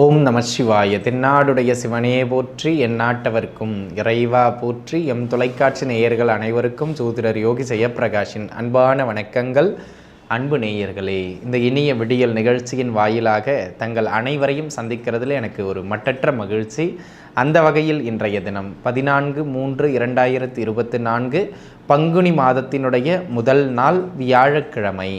ஓம் நம சிவாய. தென்னாடுடைய சிவனே போற்றி என் நாட்டவர்க்கும் இறைவா போற்றி. எம் தொலைக்காட்சி நேயர்கள் அனைவருக்கும் சூதிரர் யோகி ஜெயப்பிரகாஷின் அன்பான வணக்கங்கள். அன்பு நேயர்களே இந்த இனிய விடியல் நிகழ்ச்சியின் வாயிலாக தங்கள் அனைவரையும் சந்திக்கிறதுல எனக்கு ஒரு மட்டற்ற மகிழ்ச்சி. அந்த வகையில் இன்றைய தினம் பதினான்கு மூன்று இரண்டாயிரத்தி இருபத்தி நான்கு பங்குனி மாதத்தினுடைய முதல் நாள் வியாழக்கிழமை.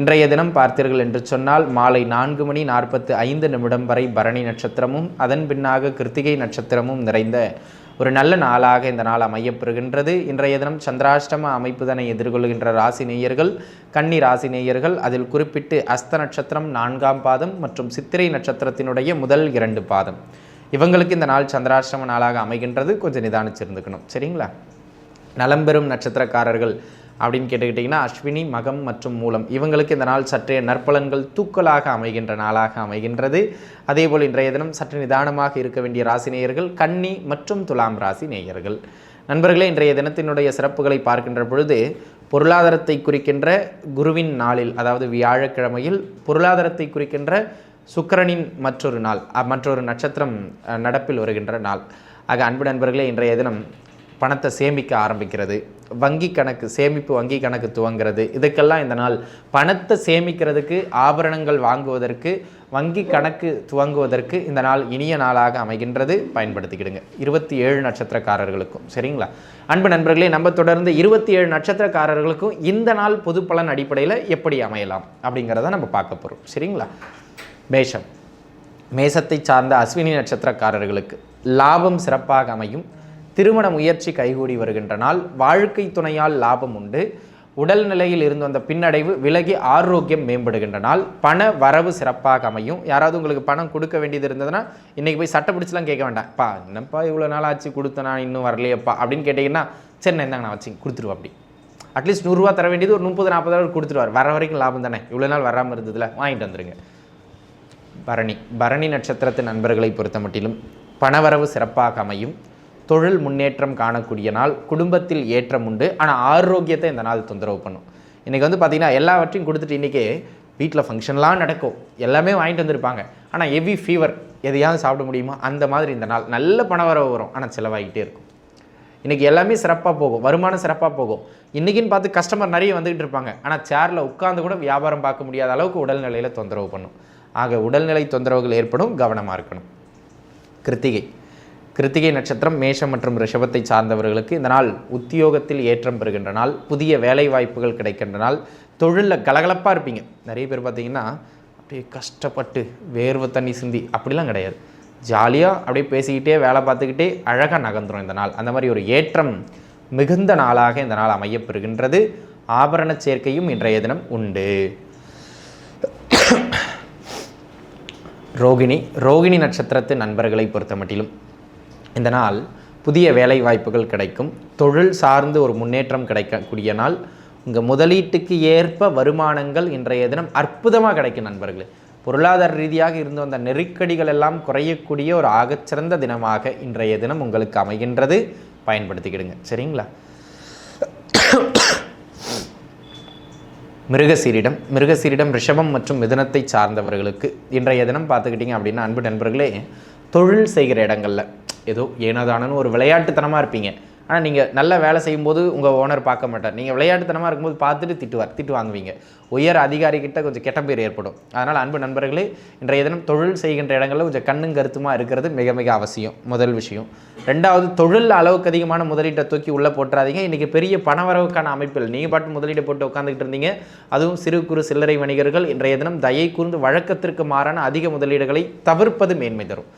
இன்றைய தினம் பார்த்தீர்கள் என்று சொன்னால் மாலை நான்கு மணி நாற்பத்து ஐந்து நிமிடம் வரை பரணி நட்சத்திரமும் அதன் பின்னாக கிருத்திகை நட்சத்திரமும் நிறைந்த ஒரு நல்ல நாளாக இந்த நாள் அமையப்பெறுகின்றது. இன்றைய தினம் சந்திராஷ்டம அமைப்புதனை எதிர்கொள்கின்ற ராசி நேயர்கள் கன்னி ராசி நேயர்கள் அதில் குறிப்பிட்டு அஸ்த நட்சத்திரம் நான்காம் பாதம் மற்றும் சித்திரை நட்சத்திரத்தினுடைய முதல் இரண்டு பாதம். இவங்களுக்கு இந்த நாள் சந்திராஷ்டம நாளாக அமைகின்றது. கொஞ்சம் நிதானிச்சிருந்துக்கணும். சரிங்களா? நலம்பெறும் நட்சத்திரக்காரர்கள் அப்படின்னு கேட்டுக்கிட்டிங்கன்னா அஸ்வினி மகம் மற்றும் மூலம். இவங்களுக்கு இந்த நாள் சற்றே நற்பலன்கள் தூக்கலாக அமைகின்ற நாளாக அமைகின்றது. அதேபோல் இன்றைய தினம் சற்று நிதானமாக இருக்க வேண்டிய ராசி நேயர்கள் கன்னி மற்றும் துலாம் ராசி நேயர்கள். நண்பர்களே இன்றைய தினத்தினுடைய சிறப்புகளை பார்க்கின்ற பொழுது பொருளாதாரத்தை குறிக்கின்ற குருவின் நாளில் அதாவது வியாழக்கிழமையில் பொருளாதாரத்தை குறிக்கின்ற சுக்கிரனின் மற்றொரு நாள் அ- மற்றொரு நட்சத்திரம் நடப்பில் வருகின்ற நாள். ஆக அன்பு நண்பர்களே இன்றைய தினம் பணத்தை சேமிக்க ஆரம்பிக்கிறது. வங்கி கணக்கு சேமிப்பு வங்கி கணக்கு துவங்கிறது. இதுக்கெல்லாம் இந்த நாள் பணத்தை சேமிக்கிறதுக்கு ஆபரணங்கள் வாங்குவதற்கு வங்கி கணக்கு துவங்குவதற்கு இந்த நாள் இனிய நாளாக அமைகின்றது. பயன்படுத்திக்கிடுங்க. இருபத்தி ஏழு நட்சத்திரக்காரர்களுக்கும். சரிங்களா? அன்பு நண்பர்களே நம்ம தொடர்ந்து இருபத்தி ஏழு நட்சத்திரக்காரர்களுக்கும் இந்த நாள் பொது பலன் அடிப்படையில் எப்படி அமையலாம் அப்படிங்கிறத நம்ம பார்க்க போகிறோம் சரிங்களா? மேஷம். மேசத்தை சார்ந்த அஸ்வினி நட்சத்திரக்காரர்களுக்கு லாபம் சிறப்பாக அமையும். திருமண முயற்சி கைகூடி வருகின்ற நாள். வாழ்க்கை துணையால் லாபம் உண்டு. உடல் நிலையில் இருந்து வந்த பின்னடைவு விலகி ஆரோக்கியம் மேம்படுகின்ற நாள். பண வரவு சிறப்பாக அமையும். யாராவது உங்களுக்கு பணம் கொடுக்க வேண்டியது இருந்ததுன்னா இன்றைக்கி போய் சட்டை பிடிச்சலாம் கேட்க வேண்டாம். பா என்னப்பா இவ்வளோ நாள் ஆச்சு கொடுத்தனா இன்னும் வரலையப்பா அப்படின்னு கேட்டிங்கன்னா சரி நான் நான் வச்சு கொடுத்துருவோம் அப்படி. அட்லீஸ்ட் நூறுரூவா தர வேண்டியது ஒரு முப்பது நாற்பதாயிரம் கொடுத்துருவார். வர வரைக்கும் லாபம் தானே. இவ்வளோ நாள் வராமல் இருந்ததில் வாங்கிட்டு வந்துருங்க. பரணி பரணி நட்சத்திரத்து நண்பர்களை பொறுத்த மட்டிலும் பணவரவு சிறப்பாக அமையும். தொழில் முன்னேற்றம் காணக்கூடிய நாள் குடும்பத்தில் ஏற்றம் உண்டு. ஆனால் ஆரோக்கியத்தை இந்த நாள் தொந்தரவு பண்ணும். இன்றைக்கி வந்து பார்த்திங்கன்னா எல்லாவற்றையும் கொடுத்துட்டு இன்றைக்கி வீட்டில் ஃபங்க்ஷன்லாம் நடக்கும். எல்லாமே வாங்கிட்டு வந்திருப்பாங்க. ஆனால் ஹெவி ஃபீவர் எதையாவது சாப்பிட முடியுமா? அந்த மாதிரி இந்த நாள் நல்ல பணவரவு வரும். ஆனால் செலவாகிட்டே இருக்கும். இன்றைக்கி எல்லாமே சிறப்பாக போகும். வருமானம் சிறப்பாக போகும். இன்றைக்கின்னு பார்த்து கஸ்டமர் நிறைய வந்துக்கிட்டு இருப்பாங்க. ஆனால் சேரில் உட்காந்து கூட வியாபாரம் பார்க்க முடியாத அளவுக்கு உடல்நிலையில் தொந்தரவு பண்ணும். ஆக உடல்நிலை தொந்தரவுகள் ஏற்படும். கவனமாக இருக்கணும். கிருத்திகை. கிருத்திகை நட்சத்திரம் மேஷம் மற்றும் ரிஷபத்தை சார்ந்தவர்களுக்கு இந்த நாள் உத்தியோகத்தில் ஏற்றம் பெறுகின்ற நாள் புதிய வேலை வாய்ப்புகள் கிடைக்கின்ற நாள் தொழிலில் கலகலப்பாக இருப்பீங்க. நிறைய பேர் பார்த்தீங்கன்னா அப்படியே கஷ்டப்பட்டு வேர்வை தண்ணி சிந்தி அப்படிலாம் கிடையாது. ஜாலியாக அப்படியே பேசிக்கிட்டே வேலை பார்த்துக்கிட்டே அழகாக நகர்ந்துடும் இந்த நாள். அந்த மாதிரி ஒரு ஏற்றம் மிகுந்த நாளாக இந்த நாள் அமையப்பெறுகின்றது. ஆபரண சேர்க்கையும் இன்றைய தினம் உண்டு. ரோகிணி ரோகிணி நட்சத்திரத்து நண்பர்களை பொறுத்த மட்டிலும் இந்த நாள் புதிய வேலை வாய்ப்புகள் கிடைக்கும். தொழில் சார்ந்து ஒரு முன்னேற்றம் கிடைக்கக்கூடிய நாள். உங்கள் முதலீட்டுக்கு ஏற்ப வருமானங்கள் இன்றைய தினம் அற்புதமாக கிடைக்கும் நண்பர்களே. பொருளாதார ரீதியாக இருந்து வந்த நெருக்கடிகள் எல்லாம் குறையக்கூடிய ஒரு ஆகச்சிறந்த தினமாக இன்றைய தினம் உங்களுக்கு அமைகின்றது. பயன்படுத்திக்கிடுங்க. சரிங்களா? மிருகசீரிடம் மிருகசீரிடம் ரிஷபம் மற்றும் மிதனத்தை சார்ந்தவர்களுக்கு இன்றைய தினம் பார்த்துக்கிட்டிங்க அப்படின்னா அன்பு நண்பர்களே தொழில் செய்கிற இடங்களில் ஏதோ ஏனோதானன்னு ஒரு விளையாட்டுத்தனமாக இருப்பீங்க. ஆனால் நீங்கள் நல்ல வேலை செய்யும்போது உங்கள் ஓனர் பார்க்க மாட்டார். நீங்கள் விளையாட்டுத்தனமாக இருக்கும்போது பார்த்துட்டு திட்டுவார் திட்டு வாங்குவீங்க. உயர் அதிகாரிகிட்ட கொஞ்சம் கெட்ட பேர் ஏற்படும். அதனால் அன்பு நண்பர்களே இன்றைய தினம் தொழில் செய்கின்ற இடங்களில் கொஞ்சம் கண்ணும் கருத்துமாக இருக்கிறது மிக மிக அவசியம் முதல் விஷயம். ரெண்டாவது தொழில் அளவுக்கு அதிகமான முதலீட்டை தூக்கி உள்ளே போட்டுறாதீங்க. இன்றைக்கி பெரிய பணவரவுக்கான அமைப்பில் நீங்கள் பாட்டு முதலீடு போட்டு உட்காந்துக்கிட்டு இருந்தீங்க. அதுவும் சிறு குறு சில்லறை வணிகர்கள் இன்றைய தினம் தயை கூர்ந்து வழக்கத்திற்கு மாறான அதிக முதலீடுகளை தவிர்ப்பது மேன்மை தரும்.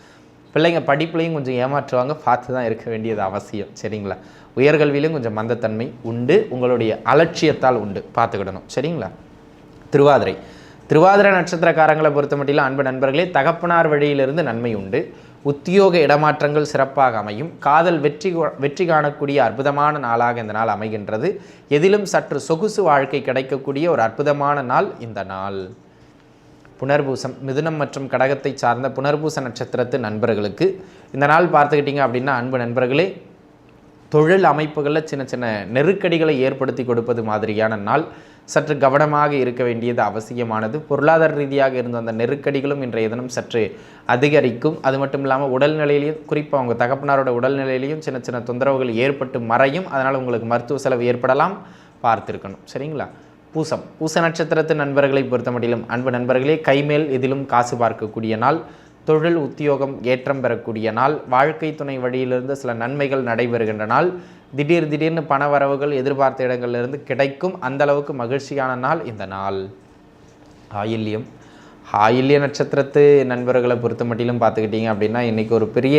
பிள்ளைங்க படிப்புலையும் கொஞ்சம் ஏமாற்றுவாங்க பார்த்து தான் இருக்க வேண்டியது அவசியம். சரிங்களா? உயர்கல்வியிலும் கொஞ்சம் மந்தத்தன்மை உண்டு. உங்களுடைய அலட்சியத்தால் உண்டு. பார்த்துக்கிடணும். சரிங்களா? திருவாதிரை. திருவாதிரை நட்சத்திரக்காரங்களை பொறுத்த மட்டிலும் அன்பு நண்பர்களே தகப்பனார் வழியிலிருந்து நன்மை உண்டு. உத்தியோக இடமாற்றங்கள் சிறப்பாக அமையும். காதல் வெற்றி வெற்றி காணக்கூடிய அற்புதமான நாளாக இந்த நாள் அமைகின்றது. எதிலும் சற்று சொகுசு வாழ்க்கை கிடைக்கக்கூடிய ஒரு அற்புதமான நாள் இந்த நாள். புனர்பூசம் மிதுனம் மற்றும் கடகத்தை சார்ந்த புனர்பூச நட்சத்திரத்து நண்பர்களுக்கு. இந்த நாள் பார்த்துக்கிட்டிங்க அப்படின்னா அன்பு நண்பர்களே தொழில் அமைப்புகளில் சின்ன சின்ன நெருக்கடிகளை ஏற்படுத்தி கொடுப்பது மாதிரியான நாள். சற்று கவனமாக இருக்க வேண்டியது அவசியமானது. பொருளாதார ரீதியாக இருந்த அந்த நெருக்கடிகளும் இன்றைய தினம் சற்று அதிகரிக்கும். அது மட்டும் இல்லாமல் உடல்நிலையிலையும் குறிப்பாக உங்கள் தகப்பனாரோட உடல்நிலையிலையும் சின்ன சின்ன தொந்தரவுகள் ஏற்பட்டு மறையும். அதனால் உங்களுக்கு மருத்துவ செலவு ஏற்படலாம். பார்த்துருக்கணும். சரிங்களா? பூசம். பூச நட்சத்திரத்து நண்பர்களை பொறுத்த மட்டிலும் அன்பு நண்பர்களே கைமேல் இதிலும் காசு பார்க்கக்கூடிய நாள் தொழில் உத்தியோகம் ஏற்றம் பெறக்கூடிய நாள் வாழ்க்கை துணை வழியிலிருந்து சில நன்மைகள் நடைபெறுகின்ற நாள் திடீர் திடீர்னு பண வரவுகள் எதிர்பார்த்த இடங்கள்லேருந்து கிடைக்கும் அந்தளவுக்கு மகிழ்ச்சியான நாள் இந்த நாள். ஆயில்யம். ஆயில்ய நட்சத்திரத்து நண்பர்களை பொறுத்த மட்டிலும் பார்த்துக்கிட்டிங்க அப்படின்னா இன்றைக்கி ஒரு பெரிய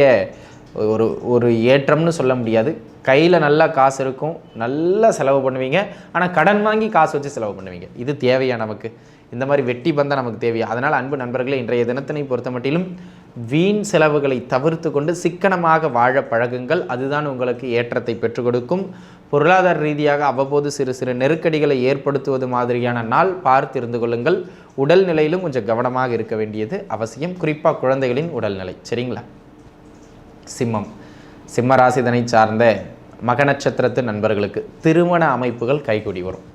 ஒரு ஒரு ஏற்றம்னு சொல்ல முடியாது. கையில் நல்லா காசு இருக்கும் நல்லா செலவு பண்ணுவீங்க. ஆனால் கடன் வாங்கி காசு வச்சு செலவு பண்ணுவீங்க. இது தேவையா நமக்கு? இந்த மாதிரி வெட்டி பந்தால் நமக்கு தேவையா? அதனால் அன்பு நண்பர்களே இன்றைய தினத்தினை பொறுத்த மட்டிலும் வீண் செலவுகளை தவிர்த்து கொண்டு சிக்கனமாக வாழ பழகுங்கள். அதுதான் உங்களுக்கு ஏற்றத்தை பெற்றுக் கொடுக்கும். பொருளாதார ரீதியாக அவ்வப்போது சிறு சிறு நெருக்கடிகளை ஏற்படுத்துவது மாதிரியான நாள் பார்த்து இருந்து கொள்ளுங்கள் உடல்நிலையிலும் கொஞ்சம் கவனமாக இருக்க வேண்டியது அவசியம். குறிப்பாக குழந்தைகளின் உடல்நிலை. சரிங்களா? சிம்மம். சிம்ம ராசிதனை சார்ந்த மக நட்சத்திரத்து நண்பர்களுக்கு திருமண அமைப்புகள் கைகூடி வரும்.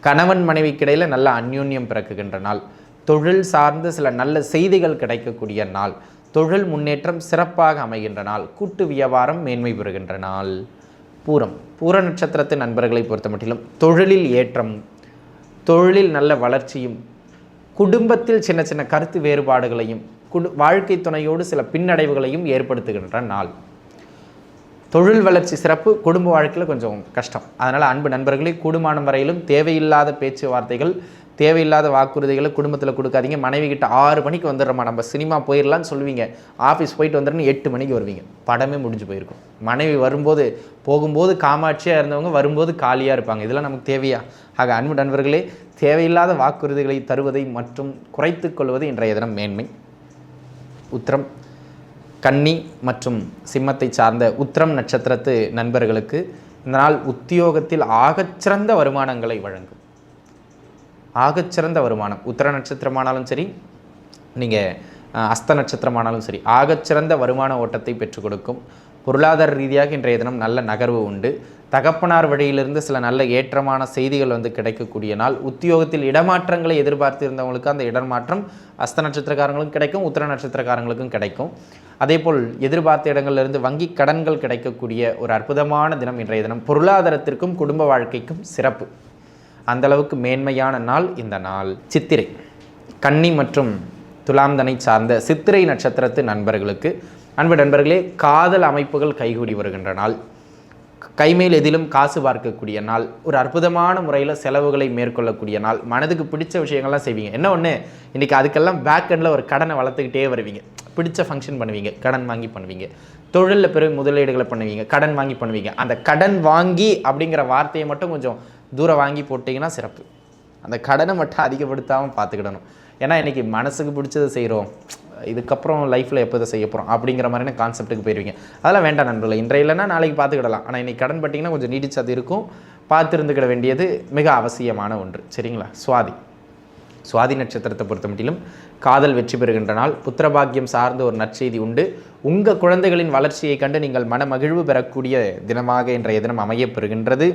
கணவன் மனைவிக்கிடையில் நல்ல அந்யோன்யம் பிறக்குகின்ற நாள். தொழில் சார்ந்து சில நல்ல செய்திகள் கிடைக்கக்கூடிய நாள். தொழில் முன்னேற்றம் சிறப்பாக அமைகின்ற நாள். கூட்டு வியாபாரம் மேன்மை பெறுகின்ற நாள். பூரம். பூர நட்சத்திரத்து நண்பர்களை பொறுத்த மட்டிலும் தொழிலில் ஏற்றம் தொழிலில் நல்ல வளர்ச்சியும் குடும்பத்தில் சின்ன சின்ன கருத்து வேறுபாடுகளையும் குடு வாழ்க்கை துணையோடு சில பின்னடைவுகளையும் ஏற்படுத்துகின்ற நாள். தொழில் வளர்ச்சி சிறப்பு குடும்ப வாழ்க்கையில் கொஞ்சம் கஷ்டம். அதனால் அன்பு நண்பர்களே கூடுமானம் வரையிலும் தேவையில்லாத பேச்சுவார்த்தைகள் தேவையில்லாத வாக்குறுதிகளை குடும்பத்தில் கொடுக்காதீங்க. மனைவி கிட்ட ஆறு மணிக்கு வந்துடுறோமா நம்ம சினிமா போயிடலான்னு சொல்லுவீங்க. ஆஃபீஸ் போயிட்டு வந்துடுன்னு எட்டு மணிக்கு வருவீங்க. படமே முடிஞ்சு போயிருக்கும். மனைவி வரும்போது போகும்போது காமாட்சியாக இருந்தவங்க வரும்போது காலியாக இருப்பாங்க. இதெல்லாம் நமக்கு தேவையா? ஆக அன்பு நண்பர்களே தேவையில்லாத வாக்குறுதிகளை தருவதை மற்றும் குறைத்து கொள்வது இன்றைய தினம் மேன்மை. உத்திரம். கன்னி மற்றும் சிம்மத்தை சார்ந்த உத்திரம் நட்சத்திரத்து நண்பர்களுக்கு இந்த நாள் உத்தியோகத்தில் ஆகச்சிறந்த வருமானங்களை வழங்கும். ஆகச்சிறந்த வருமானம். உத்திர நட்சத்திரமானாலும் சரி நீங்கள் அஸ்த நட்சத்திரமானாலும் சரி ஆகச்சிறந்த வருமான ஓட்டத்தை பெற்றுக் கொடுக்கும். பொருளாதார ரீதியாக இன்றைய தினம் நல்ல நகர்வு உண்டு. தகப்பனார் வழியிலிருந்து சில நல்ல ஏற்றமான செய்திகள் வந்து கிடைக்கக்கூடிய நாள். உத்தியோகத்தில் இடமாற்றங்களை எதிர்பார்த்து இருந்தவங்களுக்கு அந்த இடமாற்றம் அஸ்த நட்சத்திரக்காரங்களுக்கும் கிடைக்கும் உத்தர நட்சத்திரக்காரங்களுக்கும் கிடைக்கும். அதேபோல் எதிர்பார்த்த இடங்களிலிருந்து வங்கி கடன்கள் கிடைக்கக்கூடிய ஒரு அற்புதமான தினம் இன்றைய தினம். பொருளாதாரத்திற்கும் குடும்ப வாழ்க்கைக்கும் சிறப்பு. அந்த அளவுக்கு மேன்மையான நாள் இந்த நாள். சித்திரை. கன்னி மற்றும் துலாம்தனை சார்ந்த சித்திரை நட்சத்திரத்து நண்பர்களுக்கு அன்பு நண்பர்களே காதல் அமைப்புகள் கைகூடி வருகின்ற நாள். கைமேல் எதிலும் காசு பார்க்கக்கூடிய நாள். ஒரு அற்புதமான முறையில் செலவுகளை மேற்கொள்ளக்கூடிய நாள். மனதுக்கு பிடிச்ச விஷயங்கள்லாம் செய்வீங்க. என்ன ஒன்று இன்றைக்கி அதுக்கெல்லாம் பேக் எண்டில் ஒரு கடனை வளர்த்துக்கிட்டே வருவீங்க. பிடிச்ச ஃபங்க்ஷன் பண்ணுவீங்க. கடன் வாங்கி பண்ணுவீங்க. தொழிலில் பெரும் முதலீடுகளை பண்ணுவீங்க. கடன் வாங்கி பண்ணுவீங்க. அந்த கடன் வாங்கி அப்படிங்கிற வார்த்தையை மட்டும் கொஞ்சம் தூரம் வாங்கி போட்டிங்கன்னா சிறப்பு. அந்த கடனை மட்டும் அதிகப்படுத்தாமல் பார்த்துக்கிடணும். ஏன்னா இன்றைக்கி மனசுக்கு பிடிச்சதை செய்கிறோம் இதுக்கப்புறம் லைஃப்பில் எப்போ இதை செய்ய போகிறோம் அப்படிங்கிற மாதிரியான கான்செப்ட்டுக்கு போயிருவீங்க. அதெல்லாம் வேண்டாம் நண்பர்களே. இன்றைய இல்லைன்னா நாளைக்கு பார்த்துக்கிடலாம். ஆனால் இன்றைக்கி கடன் பட்டிங்கன்னா கொஞ்சம் நீடிச்சு அது இருக்கும். பார்த்துருந்துக்கிட வேண்டியது மிக அவசியமான ஒன்று. சரிங்களா? சுவாதி. சுவாதி நட்சத்திரத்தை பொறுத்த மட்டிலும் காதல் வெற்றி பெறுகின்ற நாள். புத்திரபாக்கியம் சார்ந்த ஒரு நற்செய்தி உண்டு. உங்கள் குழந்தைகளின் வளர்ச்சியை கண்டு நீங்கள் மன மகிழ்வு பெறக்கூடிய தினமாக இன்றைய தினம் அமைய பெறுகின்றது.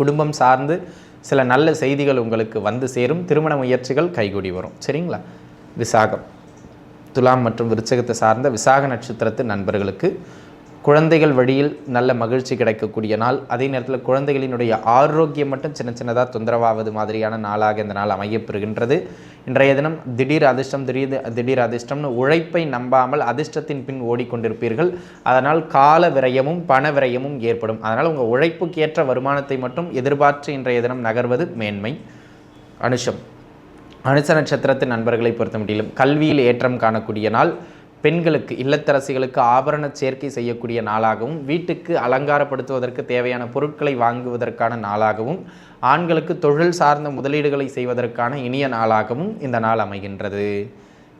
குடும்பம் சார்ந்து சில நல்ல செய்திகள் உங்களுக்கு வந்து சேரும். திருமண முயற்சிகள் கைகூடி வரும். சரிங்களா? விசாகம். துலாம் மற்றும் விருச்சகத்தை சார்ந்த விசாக நட்சத்திரத்து நண்பர்களுக்கு குழந்தைகள் வழியில் நல்ல மகிழ்ச்சி கிடைக்கக்கூடிய நாள். அதே நேரத்தில் குழந்தைகளினுடைய ஆரோக்கியம் மட்டும் சின்ன சின்னதாக தொந்தரவாவது மாதிரியான நாளாக இந்த நாள் அமையப்பெறுகின்றது. இன்றைய தினம் திடீர் அதிர்ஷ்டம் திடீர் திடீர் அதிர்ஷ்டம்னு உழைப்பை நம்பாமல் அதிர்ஷ்டத்தின் பின் ஓடிக்கொண்டிருப்பீர்கள். அதனால் கால விரயமும் பண விரயமும் ஏற்படும். அதனால் உங்கள் உழைப்புக்கு ஏற்ற வருமானத்தை மட்டும் எதிர்பார்த்து இன்றைய தினம் நகர்வது மேன்மை. அனுஷம். அனுச நட்சத்திரத்தின் நண்பர்களை பொறுத்த முடியலும் கல்வியில் ஏற்றம் காணக்கூடிய நாள். பெண்களுக்கு இல்லத்தரசிகளுக்கு ஆபரண சேர்க்கை செய்யக்கூடிய நாளாகவும் வீட்டுக்கு அலங்காரப்படுத்துவதற்கு தேவையான பொருட்களை வாங்குவதற்கான நாளாகவும் ஆண்களுக்கு தொழில் சார்ந்த முதலீடுகளை செய்வதற்கான இனிய நாளாகவும் இந்த நாள் அமைகின்றது.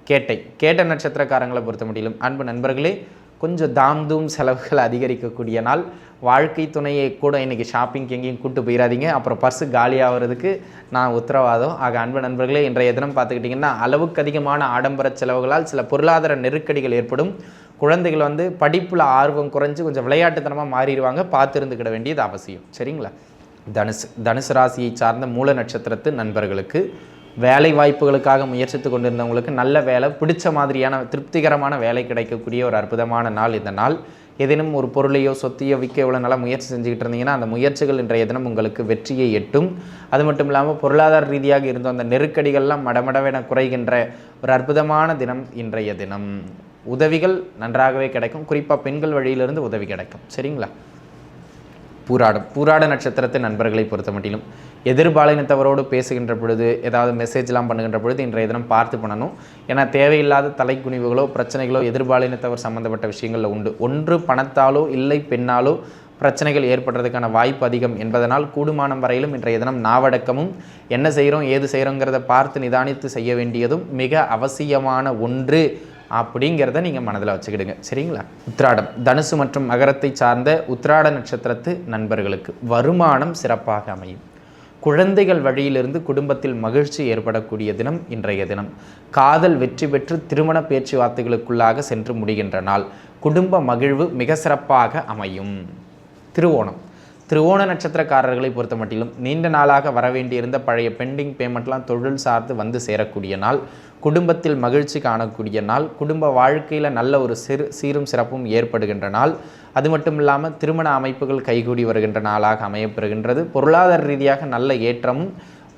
கேட்டை கேட்ட நட்சத்திரக்காரங்களை பொறுத்த முடியலும் அன்பு நண்பர்களே கொஞ்சம் தாம் தூம் செலவுகள் அதிகரிக்கக்கூடிய நாள். வாழ்க்கை துணையை கூட இன்றைக்கி ஷாப்பிங் எங்கேயும் கூப்பிட்டு போயிடாதீங்க அப்புறம் பர்ஸு காலியாகிறதுக்கு நான் உத்தரவாதம். ஆக அன்பு நண்பர்களே இன்றைய தினம் பார்த்துக்கிட்டிங்கன்னா அளவுக்கு அதிகமான ஆடம்பர செலவுகளால் சில பொருளாதார நெருக்கடிகள் ஏற்படும். குழந்தைகள் வந்து படிப்பில் ஆர்வம் குறைஞ்சு கொஞ்சம் விளையாட்டுத்தனமாக மாறிடுவாங்க. பார்த்து இருந்துக்கிட வேண்டியது அவசியம். சரிங்களா? தனுசு தனுசு ராசியை சார்ந்த மூல நட்சத்திரத்து நண்பர்களுக்கு வேலை வாய்ப்புகளுக்காக முயற்சித்து கொண்டிருந்தவங்களுக்கு நல்ல வேலை பிடிச்ச மாதிரியான திருப்திகரமான வேலை கிடைக்கக்கூடிய ஒரு அற்புதமான நாள் இந்த நாள். ஏதேனும் ஒரு பொருளையோ சொத்தையோ விற்க எவ்வளோ நல்லா முயற்சி செஞ்சுக்கிட்டு இருந்தீங்கன்னா அந்த முயற்சிகள் இன்றைய தினம் உங்களுக்கு வெற்றியை எட்டும். அது மட்டும் இல்லாமல் பொருளாதார ரீதியாக இருந்த அந்த நெருக்கடிகள்லாம் மடமடவென குறைகின்ற ஒரு அற்புதமான தினம் இன்றைய தினம். உதவிகள் நன்றாகவே கிடைக்கும். குறிப்பாக பெண்கள் வழியிலிருந்து உதவி கிடைக்கும். சரிங்களா? பூராடம் பூராட நட்சத்திரத்தின் நண்பர்களை பொறுத்த மட்டிலும் எதிர்பாலினத்தவரோடு பேசுகின்ற பொழுது ஏதாவது மெசேஜ்லாம் பண்ணுகின்ற பொழுது இன்றைய தினம் பார்த்து பண்ணணும். ஏன்னா தேவையில்லாத தலைக்குனிவுகளோ பிரச்சனைகளோ எதிர்பாலினத்தவர் சம்மந்தப்பட்ட விஷயங்களில் உண்டு. ஒன்று பணத்தாலோ இல்லை பெண்ணாலோ பிரச்சனைகள் ஏற்படுறதுக்கான வாய்ப்பு அதிகம் என்பதனால் கூடுமானம் வரையிலும் இன்றைய தினம் நாவடக்கமும் என்ன செய்கிறோம் ஏது செய்கிறோங்கிறத பார்த்து நிதானித்து செய்ய வேண்டியதும் மிக அவசியமான ஒன்று. அப்படிங்கிறத நீங்கள் மனதில் வச்சுக்கிடுங்க. சரிங்களா? உத்ராடம் தனுசு மற்றும் மகரத்தை சார்ந்த உத்ராட நட்சத்திரத்து நண்பர்களுக்கு வருமானம் சிறப்பாக அமையும். குழந்தைகள் வழியிலிருந்து குடும்பத்தில் மகிழ்ச்சி ஏற்படக்கூடிய தினம் இன்றைய தினம். காதல் வெற்றி பெற்று திருமண பேச்சுவார்த்தைகளுக்குள்ளாக சென்று முடிகின்ற நாள். குடும்ப மகிழ்வு மிக சிறப்பாக அமையும். திருவோணம். திருவோண நட்சத்திரக்காரர்களை பொறுத்த மட்டிலும் நீண்ட நாளாக வரவேண்டியிருந்த பழைய பெண்டிங் பேமெண்ட்லாம் தொழில் சார்ந்து வந்து சேரக்கூடிய நாள் குடும்பத்தில் மகிழ்ச்சி காணக்கூடிய நாள் குடும்ப வாழ்க்கையில் நல்ல ஒரு சிறு சீரும் சிறப்பும் ஏற்படுகின்ற நாள். அது மட்டும் இல்லாமல் திருமண அமைப்புகள் கைகூடி வருகின்ற நாளாக அமையப்பெறுகின்றது. பொருளாதார ரீதியாக நல்ல ஏற்றமும்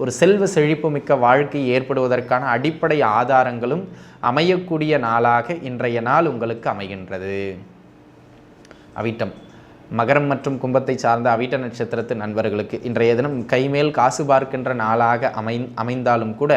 ஒரு செல்வ செழிப்பு மிக்க வாழ்க்கை ஏற்படுவதற்கான அடிப்படை ஆதாரங்களும் அமையக்கூடிய நாளாக இன்றைய நாள் உங்களுக்கு அமைகின்றது. அவிட்டம். மகரம் மற்றும் கும்பத்தை சார்ந்த அவிட்ட நட்சத்திரத்து நண்பர்களுக்கு இன்றைய தினம் கைமேல் காசு பார்க்கின்ற நாளாக அமை அமைந்தாலும் கூட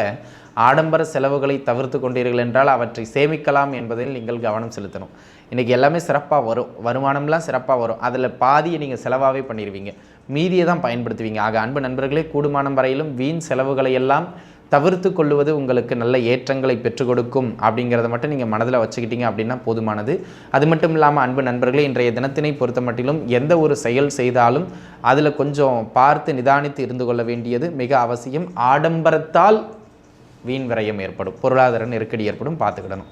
ஆடம்பர செலவுகளை தவிர்த்து கொண்டீர்கள் என்றால் அவற்றை சேமிக்கலாம் என்பதில் நீங்கள் கவனம் செலுத்தணும். இன்றைக்கி எல்லாமே சிறப்பாக வரும். வருமானம்லாம் சிறப்பாக வரும். அதில் பாதியை நீங்கள் செலவாகவே பண்ணிடுவீங்க மீதியை தான் பயன்படுத்துவீங்க. ஆக அன்பு நண்பர்களே கூடுமானம் வரையிலும் வீண் செலவுகளை எல்லாம் தவிர்த்து கொள்வது உங்களுக்கு நல்ல ஏற்றங்களை பெற்றுக் கொடுக்கும் அப்படிங்கிறத மட்டும் நீங்கள் மனதில் வச்சுக்கிட்டீங்க அப்படின்னா போதுமானது. அது மட்டும் இல்லாமல் அன்பு நண்பர்களே இன்றைய தினத்தினை பொறுத்த மட்டிலும் எந்த ஒரு செயல் செய்தாலும் அதில் கொஞ்சம் பார்த்து நிதானித்து இருந்து கொள்ள வேண்டியது மிக அவசியம். ஆடம்பரத்தால் வீண் விரயம் ஏற்படும். பொருளாதார நெருக்கடி ஏற்படும். பார்த்துக்கிடணும்.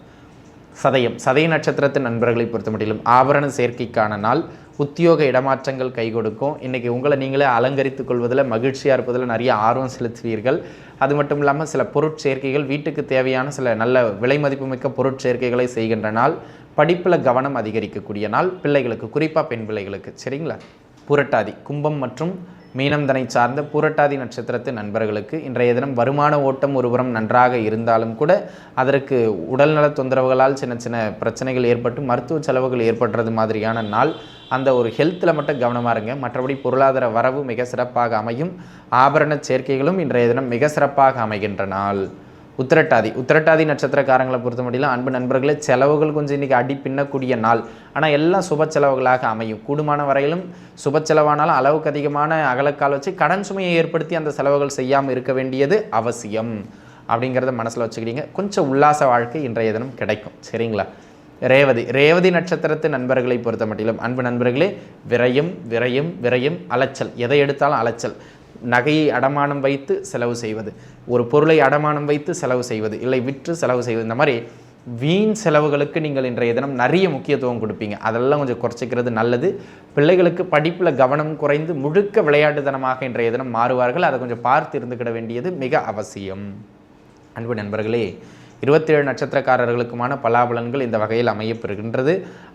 சதயம் சதய நட்சத்திரத்தின் நண்பர்களை பொறுத்த முடியலும் ஆபரண சேர்க்கைக்கான நாள். உத்தியோக இடமாற்றங்கள் கை கொடுக்கும். இன்றைக்கி உங்களை நீங்களே அலங்கரித்துக் கொள்வதில் மகிழ்ச்சியாக இருப்பதில் நிறைய ஆர்வம் செலுத்துவீர்கள். அது மட்டும் இல்லாமல் சில பொருட்சேர்க்கைகள் வீட்டுக்கு தேவையான சில நல்ல விலை மதிப்புமிக்க பொருட்சேர்க்கைகளை செய்கின்ற நாள். படிப்பில் கவனம் அதிகரிக்கக்கூடிய நாள். பிள்ளைகளுக்கு குறிப்பாக பெண் பிள்ளைகளுக்கு. சரிங்களா? புரட்டாதி கும்பம் மற்றும் மீனம்தனை சார்ந்த பூரட்டாதி நட்சத்திரத்து நண்பர்களுக்கு இன்றைய தினம் வருமான ஓட்டம் ஒருபுறம் நன்றாக இருந்தாலும் கூட அதற்கு உடல்நல தொந்தரவுகளால் சின்ன சின்ன பிரச்சனைகள் ஏற்பட்டு மருத்துவ செலவுகள் ஏற்படுறது மாதிரியான நாள். அந்த ஒரு ஹெல்த்தில் மட்டும் கவனமாக இருங்க. மற்றபடி பொருளாதார வரவு மிக சிறப்பாக அமையும். ஆபரண சேர்க்கைகளும் இன்றைய தினம் மிக சிறப்பாக அமைகின்ற நாள். உத்திரட்டாதி. உத்திரட்டாதி நட்சத்திரக்காரங்களை பொறுத்த முடியல அன்பு நண்பர்களே செலவுகள் கொஞ்சம் இன்றைக்கி அடி பின்னக்கூடிய நாள். ஆனால் எல்லாம் சுப செலவுகளாக அமையும். கூடுமான வரையிலும் சுப செலவானாலும் அளவுக்கு அதிகமான அகலக்கால் வச்சு கடன் சுமையை ஏற்படுத்தி அந்த செலவுகள் செய்யாமல் இருக்க வேண்டியது அவசியம். அப்படிங்கிறத மனசில் வச்சுக்கிட்டீங்க. கொஞ்சம் உல்லாச வாழ்க்கை இன்றைய தினம் கிடைக்கும். சரிங்களா? ரேவதி. ரேவதி நட்சத்திரத்து நண்பர்களை பொறுத்த மட்டிலும் அன்பு நண்பர்களே விரயம் விரயம் விரயம் அலைச்சல். எதை எடுத்தாலும் அலைச்சல். நகையை அடமானம் வைத்து செலவு செய்வது ஒரு பொருளை அடமானம் வைத்து செலவு செய்வது இல்லை விற்று செலவு செய்வது இந்த மாதிரி வீண் செலவுகளுக்கு நீங்கள் இன்றைய தினம் நிறைய முக்கியத்துவம் கொடுப்பீங்க. அதெல்லாம் கொஞ்சம் குறைச்சிக்கிறது நல்லது. பிள்ளைகளுக்கு படிப்பில் கவனம் குறைந்து முழுக்க விளையாட்டுத்தனமாக இன்றைய தினம் மாறுவார்கள். அதை கொஞ்சம் பார்த்து இருந்துக்கிட வேண்டியது மிக அவசியம். அன்பு நண்பர்களே இருபத்தேழு நட்சத்திரக்காரர்களுக்குமான பலாபலன்கள் இந்த வகையில் அமையப்பெறுகின்றது.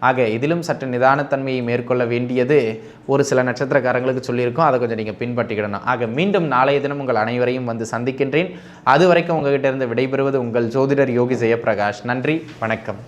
ஆக இதிலும் சற்று நிதானத்தன்மையை மேற்கொள்ள வேண்டியது ஒரு சில நட்சத்திரக்காரங்களுக்கு சொல்லியிருக்கோம். அதை கொஞ்சம் நீங்கள் பின்பற்றிக்கிடணும். ஆக மீண்டும் நாளைய தினம் உங்கள் அனைவரையும் வந்து சந்திக்கின்றேன். அது வரைக்கும் உங்ககிட்ட இருந்து விடைபெறுவது உங்கள் ஜோதிடர் யோகி ஜெயபிரகாஷ் நன்றி வணக்கம்.